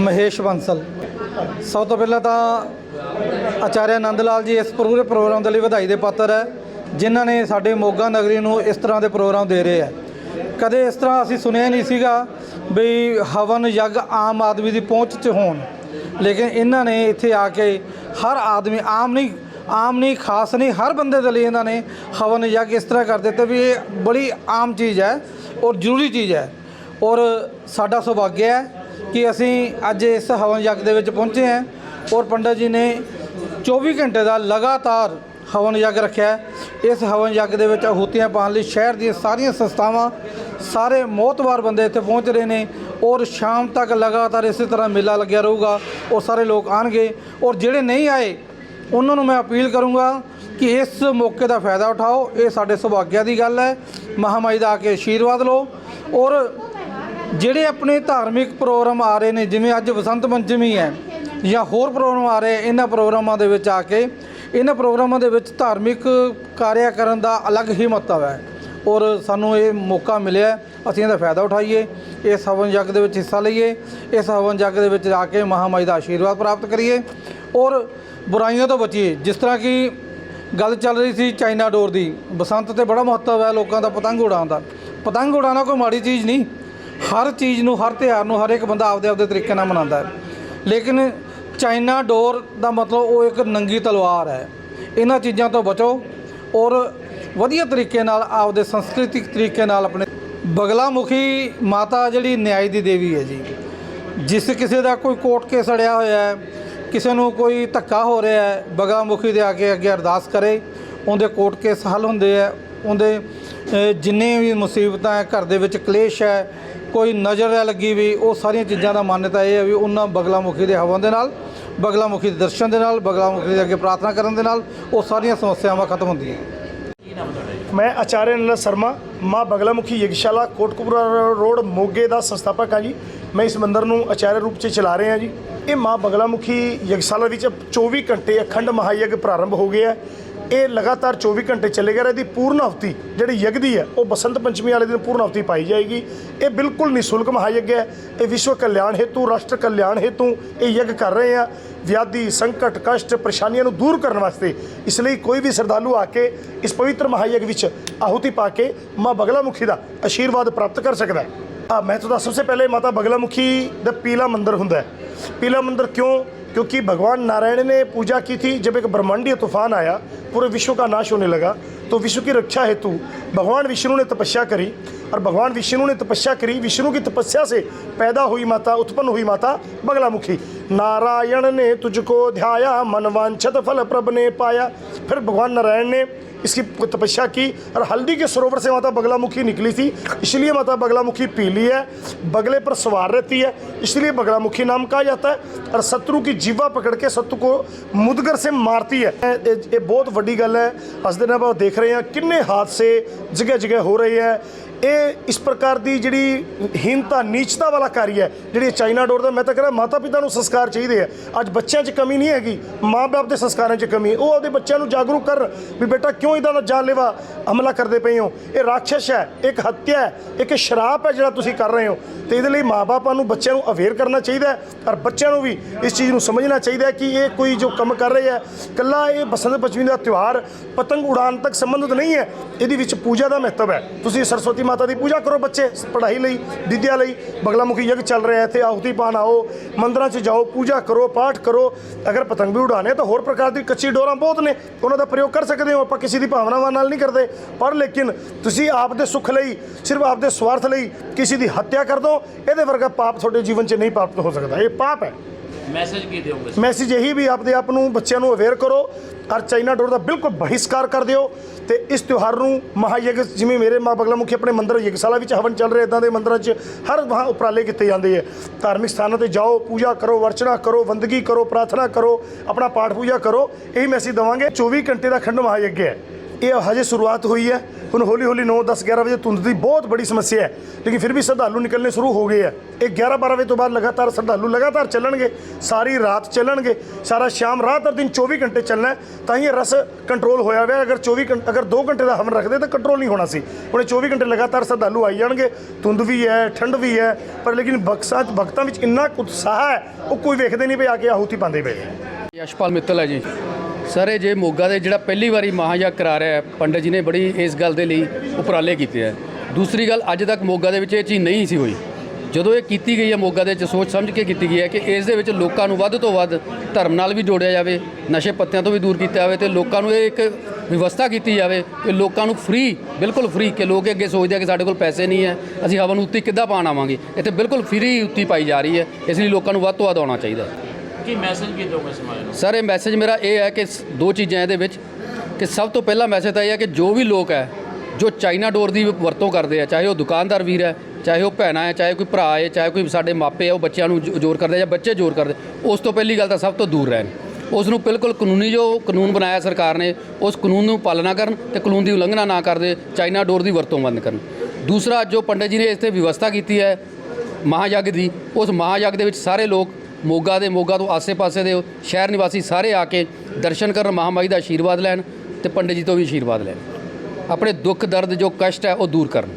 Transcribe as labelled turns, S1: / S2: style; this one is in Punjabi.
S1: ਮਹੇਸ਼ ਬੰਸਲ। ਸਭ ਤੋਂ ਪਹਿਲਾਂ ਤਾਂ ਆਚਾਰਿਆ ਆਨੰਦ ਲਾਲ ਜੀ ਇਸ ਪੂਰੇ ਪ੍ਰੋਗਰਾਮ ਦੇ ਲਈ ਵਧਾਈ ਦੇ ਪਾਤਰ ਹੈ, ਜਿਨ੍ਹਾਂ ਨੇ ਸਾਡੇ ਮੋਗਾ ਨਗਰੀ ਨੂੰ ਇਸ ਤਰ੍ਹਾਂ ਦੇ ਪ੍ਰੋਗਰਾਮ ਦੇ ਰਹੇ ਹੈ। ਕਦੇ ਇਸ ਤਰ੍ਹਾਂ ਅਸੀਂ ਸੁਣਿਆ ਨਹੀਂ ਸੀਗਾ ਵੀ ਹਵਨ ਯੱਗ ਆਮ ਆਦਮੀ ਦੀ ਪਹੁੰਚ 'ਚ ਹੋਣ। ਲੇਕਿਨ ਇਹਨਾਂ ਨੇ ਇੱਥੇ ਆ ਕੇ ਹਰ ਆਦਮੀ ਆਮ ਨਹੀਂ ਆਮ ਨਹੀਂ, ਖਾਸ ਨਹੀਂ, ਹਰ ਬੰਦੇ ਦੇ ਲਈ ਇਹਨਾਂ ਨੇ ਹਵਨ ਯੱਗ ਇਸ ਤਰ੍ਹਾਂ ਕਰ ਦਿੱਤੇ ਵੀ ਇਹ ਬੜੀ ਆਮ ਚੀਜ਼ ਹੈ ਔਰ ਜ਼ਰੂਰੀ ਚੀਜ਼ ਹੈ। ਔਰ ਸਾਡਾ ਸੁਭਾਗਿਆ ਹੈ ਕਿ ਅਸੀਂ ਅੱਜ ਇਸ ਹਵਨ ਯੱਗ ਦੇ ਵਿੱਚ ਪਹੁੰਚੇ ਹਾਂ ਔਰ ਪੰਡਤ ਜੀ ਨੇ 24 ਘੰਟੇ ਦਾ ਲਗਾਤਾਰ ਹਵਨ ਯੱਗ ਰੱਖਿਆ ਇਸ ਹਵਨ ਯੱਗ ਦੇ ਵਿੱਚ ਆਹੂਤੀਆਂ ਪਾਉਣ ਲਈ ਸ਼ਹਿਰ ਦੀਆਂ ਸਾਰੀਆਂ ਸੰਸਥਾਵਾਂ ਸਾਰੇ ਮੋਹਤਵਾਰ ਬੰਦੇ ਇੱਥੇ ਪਹੁੰਚ ਰਹੇ ਨੇ ਔਰ ਸ਼ਾਮ ਤੱਕ ਲਗਾਤਾਰ ਇਸੇ ਤਰ੍ਹਾਂ ਮੇਲਾ ਲੱਗਿਆ ਰਹੂਗਾ ਔਰ ਸਾਰੇ ਲੋਕ ਆਣਗੇ ਔਰ ਜਿਹੜੇ ਨਹੀਂ ਆਏ, ਉਹਨਾਂ ਨੂੰ ਮੈਂ ਅਪੀਲ ਕਰੂੰਗਾ ਕਿ ਇਸ ਮੌਕੇ ਦਾ ਫਾਇਦਾ ਉਠਾਓ, ਇਹ ਸਾਡੇ ਸੁਭਾਗਿਆ ਦੀ ਗੱਲ ਹੈ। ਮਹਾਮਾਈ ਦਾ ਆ ਕੇ ਆਸ਼ੀਰਵਾਦ ਲਓ ਔਰ ਜਿਹੜੇ ਆਪਣੇ ਧਾਰਮਿਕ ਪ੍ਰੋਗਰਾਮ ਆ ਰਹੇ ਨੇ, ਜਿਵੇਂ ਅੱਜ ਬਸੰਤ ਪੰਚਮੀ ਹੈ, ਜਾਂ ਹੋਰ ਪ੍ਰੋਗਰਾਮ ਆ ਰਹੇ, ਇਹਨਾਂ ਪ੍ਰੋਗਰਾਮਾਂ ਦੇ ਵਿੱਚ ਆ ਕੇ, ਇਹਨਾਂ ਪ੍ਰੋਗਰਾਮਾਂ ਦੇ ਵਿੱਚ ਧਾਰਮਿਕ ਕਾਰਿਆ ਕਰਨ ਦਾ ਅਲੱਗ ਹੀ ਮਹੱਤਵ ਹੈ। ਔਰ ਸਾਨੂੰ ਇਹ ਮੌਕਾ ਮਿਲਿਆ, ਅਸੀਂ ਇਹਦਾ ਫਾਇਦਾ ਉਠਾਈਏ ਇਸ ਹਵਨ ਯੱਗ ਦੇ ਵਿੱਚ ਹਿੱਸਾ ਲਈਏ ਇਸ ਹਵਨ ਯੱਗ ਦੇ ਵਿੱਚ ਜਾ ਕੇ ਮਹਾਮਾਈ ਦਾ ਆਸ਼ੀਰਵਾਦ ਪ੍ਰਾਪਤ ਕਰੀਏ, ਔਰ ਬੁਰਾਈਆਂ ਤੋਂ ਬਚੀਏ। ਜਿਸ ਤਰ੍ਹਾਂ ਕਿ ਗੱਲ ਚੱਲ ਰਹੀ ਸੀ ਚਾਈਨਾ ਡੋਰ ਦੀ, ਬਸੰਤ ਤੇ ਬੜਾ ਮਹੱਤਵ ਹੈ ਲੋਕਾਂ ਦਾ ਪਤੰਗ ਉਡਾਉਣ ਦਾ। ਪਤੰਗ ਉਡਾਉਣਾ ਕੋਈ ਮਾੜੀ ਚੀਜ਼ ਨਹੀਂ ਹਰ ਚੀਜ਼ ਨੂੰ ਹਰ ਤਿਉਹਾਰ ਨੂੰ ਹਰ ਇੱਕ ਬੰਦਾ ਆਪਦੇ ਆਪਦੇ ਤਰੀਕੇ ਨਾਲ ਮਨਾਉਂਦਾ ਹੈ। ਲੇਕਿਨ ਚਾਈਨਾ ਡੋਰ ਦਾ ਮਤਲਬ ਉਹ ਇੱਕ ਨੰਗੀ ਤਲਵਾਰ ਹੈ। ਇਹਨਾਂ ਚੀਜ਼ਾਂ ਤੋਂ ਬਚੋ ਔਰ ਵਧੀਆ ਤਰੀਕੇ ਨਾਲ ਆਪਦੇ ਸੰਸਕ੍ਰਿਤਿਕ ਤਰੀਕੇ ਨਾਲ ਆਪਣੇ ਬਗਲਾਮੁਖੀ ਮਾਤਾ ਜਿਹੜੀ ਨਿਆਈ ਦੀ ਦੇਵੀ ਹੈ ਜੀ ਜਿਸ ਕਿਸੇ ਦਾ ਕੋਈ ਕੋਰਟ ਕੇਸ ਅੜਿਆ ਹੋਇਆ ਹੈ ਕਿਸੇ ਨੂੰ ਕੋਈ ਧੱਕਾ ਹੋ ਰਿਹਾ ਹੈ ਬਗਲਾਮੁਖੀ ਦੇ ਆ ਕੇ ਅੱਗੇ ਅਰਦਾਸ ਕਰੇ ਉਹਦੇ ਕੋਰਟ ਕੇਸ ਹੱਲ ਹੁੰਦੇ ਹੈ ਉਹਦੇ ਅ, ਜਿੰਨੇ ਵੀ ਮੁਸੀਬਤਾਂ ਹੈ ਘਰ ਦੇ ਵਿੱਚ ਕਲੇਸ਼ ਹੈ ਕੋਈ ਨਜ਼ਰ ਹੈ ਲੱਗੀ ਵੀ ਉਹ ਸਾਰੀਆਂ ਚੀਜ਼ਾਂ ਦਾ ਮਾਨਤਾ ਇਹ ਹੈ ਵੀ ਉਹਨਾਂ ਬਗਲਾਮੁਖੀ ਦੇ ਹਵਨ ਦੇ ਨਾਲ ਬਗਲਾਮੁਖੀ ਦੇ ਦਰਸ਼ਨ ਦੇ ਨਾਲ ਬਗਲਾਮੁਖੀ ਦੇ ਅੱਗੇ ਪ੍ਰਾਰਥਨਾ ਕਰਨ ਦੇ ਨਾਲ ਉਹ ਸਾਰੀਆਂ ਸਮੱਸਿਆਵਾਂ ਖਤਮ ਹੁੰਦੀਆਂ।
S2: ਮੈਂ ਆਚਾਰਿਆ ਨੰਦ ਸ਼ਰਮਾ ਮਾਂ ਬਗਲਾਮੁਖੀ ਯਗਸ਼ਾਲਾ ਕੋਟਕਪੂਰਾ ਰੋਡ ਮੋਗੇ ਦਾ ਸੰਸਥਾਪਕ ਹਾਂ ਜੀ। ਮੈਂ ਇਸ ਮੰਦਿਰ ਨੂੰ ਆਚਾਰਿਆ ਰੂਪ 'ਚ ਚਲਾ ਰਹੇ ਹਾਂ ਜੀ। ਇਹ ਮਾਂ ਬਗਲਾਮੁਖੀ ਯਗਸ਼ਾਲਾ ਵਿੱਚ 24 ਘੰਟੇ ਅਖੰਡ ਮਹਾਯਗ ਪ੍ਰਾਰੰਭ ਹੋ ਗਿਆ ਹੈ। ਇਹ ਲਗਾਤਾਰ 24 ਘੰਟੇ ਚੱਲੇਗਾ ਇਹਦੀ ਪੂਰਨ ਹਫਤੀ ਜਿਹੜੀ ਯਗਦੀ ਹੈ, ਉਹ ਬਸੰਤ ਪੰਚਮੀ ਵਾਲੇ ਦਿਨ ਪੂਰਨ ਹਫਤੀ ਪਾਈ ਜਾਏਗੀ। ਇਹ ਬਿਲਕੁਲ ਨਿਸ਼ੁਲਕ ਮਹਾਯਗ ਹੈ। ਇਹ ਵਿਸ਼ਵ ਕਲਿਆਣ ਹੇਤੂ, ਰਾਸ਼ਟਰ ਕਲਿਆਣ ਹੇਤੂ ਇਹ ਯੱਗ ਕਰ ਰਹੇ ਆ। ਵਿਆਧੀ, ਸੰਕਟ, ਕਸ਼ਟ, ਪਰੇਸ਼ਾਨੀਆਂ ਨੂੰ ਦੂਰ ਕਰਨ ਵਾਸਤੇ ਇਸ ਲਈ ਕੋਈ ਵੀ ਸਰਦਾਲੂ ਆ ਕੇ ਇਸ ਪਵਿੱਤਰ ਮਹਾਯਗ ਵਿੱਚ ਆਹੂਤੀ ਪਾ ਕੇ ਮਾਂ ਬਗਲਾਮੁਖੀ ਦਾ ਆਸ਼ੀਰਵਾਦ ਪ੍ਰਾਪਤ ਕਰ ਸਕਦਾ ਆ ਮੈਂ ਤੁਹਾਨੂੰ ਸਭ ਤੋਂ ਪਹਿਲੇ ਮਾਤਾ ਬਗਲਾਮੁਖੀ ਦਾ ਪੀਲਾ ਮੰਦਰ ਹੁੰਦਾ ਹੈ। ਪੀਲਾ ਮੰਦਰ ਕਿਉਂ? क्योंकि भगवान नारायण ने पूजा की थी जब एक ब्रह्मांडीय तूफान आया पूरे विश्व का नाश होने लगा तो विश्व की रक्षा हेतु भगवान विष्णु ने तपस्या करी और भगवान विष्णु ने तपस्या करी विष्णु की तपस्या से पैदा हुई माता उत्पन्न हुई माता बगलामुखी नारायण ने तुझको ध्याया मनवांछत फल प्रभ ने पाया फिर भगवान नारायण ने इसकी तपस्या की और हल्दी के सरोवर से माता बगलामुखी निकली थी इसलिए माता बगलामुखी पीली है बगले पर सवार रहती है इसलिए बगलामुखी नाम कहा जाता है और शत्रु की जीवा पकड़ के शत्रु को मुदगर से मारती है ये ये बहुत बड़ी गल है अस दिन आप देख रहे हैं किन्ने हादसे जगह जगह हो रहे हैं ਇਹ ਇਸ ਪ੍ਰਕਾਰ ਦੀ ਜਿਹੜੀ ਹੀਨਤਾ ਨੀਚਤਾ ਵਾਲਾ ਕਾਰੀ ਹੈ, ਜਿਹੜੀ ਚਾਈਨਾ ਡੋਰ ਦਾ, ਮੈਂ ਤਾਂ ਕਹਿੰਦਾ ਮਾਤਾ ਪਿਤਾ ਨੂੰ ਸੰਸਕਾਰ ਚਾਹੀਦੇ ਆ। ਅੱਜ ਬੱਚਿਆਂ 'ਚ ਕਮੀ ਨਹੀਂ ਹੈਗੀ, ਮਾਂ-ਬਾਪ ਦੇ ਸੰਸਕਾਰਾਂ 'ਚ ਕਮੀ। ਉਹ ਆਪਦੇ ਬੱਚਿਆਂ ਨੂੰ ਜਾਗਰੂਕ ਕਰ, ਵੀ ਬੇਟਾ ਕਿਉਂ ਇਦਾਂ ਦਾ ਜਾਨਲੇਵਾ ਹਮਲਾ ਕਰਦੇ ਪਏ ਹੋ? ਇਹ ਰਾਖਸ਼ ਹੈ, ਇੱਕ ਹੱਤਿਆ ਹੈ, ਇੱਕ ਸ਼ਰਾਪ ਹੈ ਜਿਹੜਾ ਤੁਸੀਂ ਕਰ ਰਹੇ ਹੋ। ਤੇ ਇਹਦੇ ਲਈ ਮਾਂ-ਬਾਪਾਂ ਨੂੰ ਬੱਚਿਆਂ ਨੂੰ ਅਵੇਅਰ ਕਰਨਾ ਚਾਹੀਦਾ ਔਰ ਬੱਚਿਆਂ ਨੂੰ ਵੀ ਇਸ ਚੀਜ਼ ਨੂੰ ਸਮਝਣਾ ਚਾਹੀਦਾ ਕਿ ਇਹ ਕੋਈ ਜੋ ਕੰਮ ਕਰ ਰਹੇ ਹੈ ਕੱਲਾ ਇਹ ਬਸੰਤ ਪੰਚਮੀ ਦਾ ਤਿਉਹਾਰ ਪਤੰਗ ਉਡਾਉਣ ਤੱਕ ਸੰਬੰਧਿਤ ਨਹੀਂ ਹੈ। ਇਹਦੇ ਵਿੱਚ ਪੂਜਾ ਦਾ ਮਹੱਤਵ ਹੈ। ਤੁਸੀਂ ਸਰਸਵਤੀ ਮਾਤਾ ਦੀ ਪੂਜਾ ਕਰੋ ਬੱਚੇ, ਪੜ੍ਹਾਈ ਲਈ, ਵਿਦਿਆ ਲਈ। ਬਗਲਾਮੁਖੀ ਯੱਗ ਚੱਲ ਰਿਹਾ ਹੈ ਇੱਥੇ। ਆਹੁਤੀ ਪਾਣ ਆਓ, ਮੰਦਰਾਂ 'ਚ ਜਾਓ, ਪੂਜਾ ਕਰੋ, ਪਾਠ ਕਰੋ। ਅਗਰ ਪਤੰਗ ਵੀ ਉਡਾਣੇ ਤਾਂ ਹੋਰ ਪ੍ਰਕਾਰ ਦੀ ਕੱਚੀ ਡੋਰਾਂ ਬਹੁਤ ਨੇ। ਉਹਨਾਂ ਦਾ ਪ੍ਰਯੋਗ ਕਰ ਸਕਦੇ ਹੋ। ਆਪਾਂ ਕਿਸੇ ਦੀ ਭਾਵਨਾਵਾਂ ਨਾਲ ਨਹੀਂ ਕਰਦੇ। ਪਰ ਲੇਕਿਨ ਤੁਸੀਂ ਆਪ ਦੇ ਸੁੱਖ ਲਈ, ਸਿਰਫ ਆਪ ਦੇ ਸਵਾਰਥ ਲਈ ਕਿਸੇ ਦੀ ਹੱਤਿਆ ਕਰ ਦੋ। ਇਹਦੇ ਵਰਗਾ ਪਾਪ ਤੁਹਾਡੇ ਜੀਵਨ 'ਚ ਨਹੀਂ ਪ੍ਰਾਪਤ ਹੋ ਸਕਦਾ। ਇਹ ਪਾਪ ਹੈ।
S3: ਮੈਸੇਜ ਕੀ ਦਿਓਗੇ
S2: ਮੈਸੇਜ ਇਹੀ ਵੀ ਆਪਦੇ ਆਪ ਨੂੰ, ਬੱਚਿਆਂ ਨੂੰ ਅਵੇਅਰ ਕਰੋ। ਔਰ ਚਾਈਨਾ ਡੋਰ ਦਾ ਬਿਲਕੁਲ ਬਹਿਸ਼ਕਾਰ ਕਰ ਦਿਓ ਤੇ ਇਸ ਤਿਉਹਾਰ ਨੂੰ ਮਹਾਯਗ, ਜਿਵੇਂ ਮੇਰੇ ਮਾਂ ਬਗਲਾ ਮੁਖੀ ਆਪਣੇ ਮੰਦਰ ਯਗਸ਼ਾਲਾ ਵਿੱਚ ਹਵਨ ਚੱਲ ਰਿਹਾ ਇਦਾਂ ਦੇ ਮੰਦਰਾਂ 'ਚ ਹਰ ਵਹਾਂ ਉਪਰਾਲੇ ਕੀਤੇ ਜਾਂਦੇ ਆ। ਧਾਰਮਿਕ ਸਥਾਨਾਂ ਤੇ ਜਾਓ, ਪੂਜਾ ਕਰੋ ਵਰਚਨਾ ਕਰੋ, ਵੰਦਗੀ ਕਰੋ, ਪ੍ਰਾਰਥਨਾ ਕਰੋ, ਆਪਣਾ ਪਾਠ ਪੂਜਾ ਕਰੋ, ਇਹ ਮੈਸੇਜ ਦਵਾਂਗੇ। 24 ਘੰਟੇ ਦਾ ਖੰਡ ਮਹਾਯਗ ਹੈ। ਇਹ ਹਜੇ ਸ਼ੁਰੂਆਤ ਹੋਈ ਹੈ। ਹੁਣ ਹੌਲੀ ਹੌਲੀ 9 10 11 ਵਜੇ ਧੁੰਦ ਦੀ ਬਹੁਤ ਬੜੀ ਸਮੱਸਿਆ ਹੈ। ਲੇਕਿਨ ਫਿਰ ਵੀ ਸ਼ਰਧਾਲੂ ਨਿਕਲਣੇ ਸ਼ੁਰੂ ਹੋ ਗਏ ਹੈ। ਇਹ 11 12 ਵਜੇ ਤੋਂ ਬਾਅਦ ਲਗਾਤਾਰ ਸ਼ਰਧਾਲੂ ਲਗਾਤਾਰ ਚੱਲਣਗੇ। ਸਾਰੀ ਰਾਤ ਚੱਲਣਗੇ। ਸਾਰਾ ਸ਼ਾਮ, ਰਾਤ ਔਰ ਦਿਨ 24 ਘੰਟੇ ਚੱਲਣਾ ਤਾਂ ਹੀ ਇਹ ਰਸ ਕੰਟਰੋਲ ਹੋਇਆ ਹੋਇਆ ਅਗਰ 24 ਘੰਟੇ ਅਗਰ 2 ਘੰਟੇ ਦਾ ਹਮਨ ਰੱਖਦੇ ਤਾਂ ਕੰਟਰੋਲ ਨਹੀਂ ਹੋਣਾ ਸੀ। ਹੁਣ ਇਹ 24 ਘੰਟੇ ਲਗਾਤਾਰ ਸ਼ਰਧਾਲੂ ਆਈ ਜਾਣਗੇ। ਧੁੰਦ ਵੀ ਹੈ, ਠੰਡ ਵੀ ਹੈ। ਪਰ ਲੇਕਿਨ ਬਖਸ਼ਾਂ ਭਗਤਾਂ ਵਿੱਚ ਇੰਨਾ ਉਤਸ਼ਾਹ ਹੈ, ਉਹ ਕੋਈ ਵੇਖਦੇ ਨਹੀਂ ਪਏ ਆ ਕੇ ਆਹੂਤੀ ਪਾਉਂਦੇ ਪਏ।
S3: ਯਸ਼ਪਾਲ ਮਿੱਤਲ ਹੈ ਜੀ। ਸਰ, ਇਹ ਜੇ ਮੋਗਾ ਦੇ ਜਿਹੜਾ ਪਹਿਲੀ ਵਾਰੀ ਮਹਾਯਗ ਕਰਾ ਰਿਹਾ ਹੈ, ਪੰਡਤ ਜੀ ਨੇ ਬੜੀ ਇਸ ਗੱਲ ਦੇ ਲਈ ਉਪਰਾਲੇ ਕੀਤੇ ਹੈ। ਦੂਸਰੀ ਗੱਲ, ਅੱਜ ਤੱਕ ਮੋਗਾ ਦੇ ਵਿੱਚ ਇਹ ਚੀਜ਼ ਨਹੀਂ ਸੀ ਹੋਈ। ਜਦੋਂ ਇਹ ਕੀਤੀ ਗਈ ਹੈ ਮੋਗਾ ਦੇ ਵਿੱਚ, ਸੋਚ ਸਮਝ ਕੇ ਕੀਤੀ ਗਈ ਹੈ ਕਿ ਇਸ ਦੇ ਵਿੱਚ ਲੋਕਾਂ ਨੂੰ ਵੱਧ ਤੋਂ ਵੱਧ ਧਰਮ ਨਾਲ ਵੀ ਜੋੜਿਆ ਜਾਵੇ, ਨਸ਼ੇ ਪੱਤਿਆਂ ਤੋਂ ਵੀ ਦੂਰ ਕੀਤਾ ਜਾਵੇ ਤੇ ਲੋਕਾਂ ਨੂੰ ਇਹ ਇੱਕ ਵਿਵਸਥਾ ਕੀਤੀ ਜਾਵੇ ਕਿ ਲੋਕਾਂ ਨੂੰ ਫ੍ਰੀ ਬਿਲਕੁਲ ਫ੍ਰੀ ਕਿ ਲੋਕ ਅੱਗੇ ਸੋਚਦੇ ਆ ਕਿ ਸਾਡੇ ਕੋਲ ਪੈਸੇ ਨਹੀਂ ਹੈ, ਅਸੀਂ ਹਵਾ ਨੂੰ ਉੱਤੀ ਕਿੱਦਾਂ ਪਾਣ ਆਵਾਂਗੇ। ਇੱਥੇ ਬਿਲਕੁਲ ਫ੍ਰੀ ਉੱਤੀ ਪਾਈ ਜਾ ਰਹੀ ਹੈ, ਇਸ ਲਈ ਲੋਕਾਂ ਨੂੰ ਵੱਧ ਤੋਂ ਵੱਧ ਆਉਣਾ ਚਾਹੀਦਾ ਹੈ।
S4: ਕੀ ਮੈਸੇਜ ਕੀ ਦੋਗੇ ਸਮਾਜ ਨੂੰ?
S3: ਸਰ ਇਹ ਮੈਸੇਜ ਮੇਰਾ ਇਹ ਹੈ ਕਿ ਸ- ਦੋ ਚੀਜ਼ਾਂ ਇਹਦੇ ਵਿੱਚ ਕਿ ਸਭ ਤੋਂ ਪਹਿਲਾ ਮੈਸੇਜ ਤਾਂ ਇਹ ਹੈ ਕਿ ਜੋ ਵੀ ਲੋਕ ਹੈ, ਜੋ ਚਾਈਨਾ ਡੋਰ ਦੀ ਵਰਤੋਂ ਕਰਦੇ ਆ, ਚਾਹੇ ਉਹ ਦੁਕਾਨਦਾਰ ਵੀਰ ਹੈ, ਚਾਹੇ ਉਹ ਭੈਣਾਂ ਹੈ, ਚਾਹੇ ਕੋਈ ਭਰਾ ਹੈ, ਚਾਹੇ ਕੋਈ ਸਾਡੇ ਮਾਪੇ ਆ ਉਹ ਬੱਚਿਆਂ ਨੂੰ ਜ- ਜ਼ੋਰ ਕਰਦੇ ਜਾਂ ਬੱਚੇ ਜ਼ੋਰ ਕਰਦੇ, ਉਸ ਤੋਂ ਪਹਿਲੀ ਗੱਲ ਤਾਂ ਸਭ ਤੋਂ ਦੂਰ ਰਹਿਣ। ਉਸ ਨੂੰ ਬਿਲਕੁਲ ਕਾਨੂੰਨੀ ਜੋ ਕਾਨੂੰਨ ਬਣਾਇਆ ਸਰਕਾਰ ਨੇ, ਉਸ ਕਾਨੂੰਨ ਨੂੰ ਪਾਲਣਾ ਕਰਨ ਤੇ ਕਾਨੂੰਨ ਦੀ ਉਲੰਘਣਾ ਨਾ ਕਰਦੇ, ਚਾਈਨਾ ਡੋਰ ਦੀ ਵਰਤੋਂ ਬੰਦ ਕਰਨ। ਦੂਸਰਾ, ਜੋ ਪੰਡਤ ਜੀ ਨੇ ਇਸ ਤੇ ਵਿਵਸਥਾ ਕੀਤੀ ਹੈ, ਮਹਾਯੱਗ ਦੀ, ਉਸ ਮਹਾਯੱਗ ਦੇ ਵਿੱਚ ਸਾਰੇ ਲੋਕ ਮੋਗਾ ਦੇ ਮੋਗਾ ਤੋਂ ਆਸੇ-ਪਾਸੇ ਦੇ ਸ਼ਹਿਰ ਨਿਵਾਸੀ ਸਾਰੇ ਆ ਕੇ ਦਰਸ਼ਨ ਕਰਨ ਮਹਾਮਾਈ ਦਾ ਆਸ਼ੀਰਵਾਦ ਲੈਣ ਤੇ ਪੰਡਿਤ ਜੀ ਤੋਂ ਵੀ ਆਸ਼ੀਰਵਾਦ ਲੈਣ। ਆਪਣੇ ਦੁੱਖ, ਦਰਦ ਜੋ ਕਸ਼ਟ ਹੈ ਉਹ ਦੂਰ ਕਰਨ।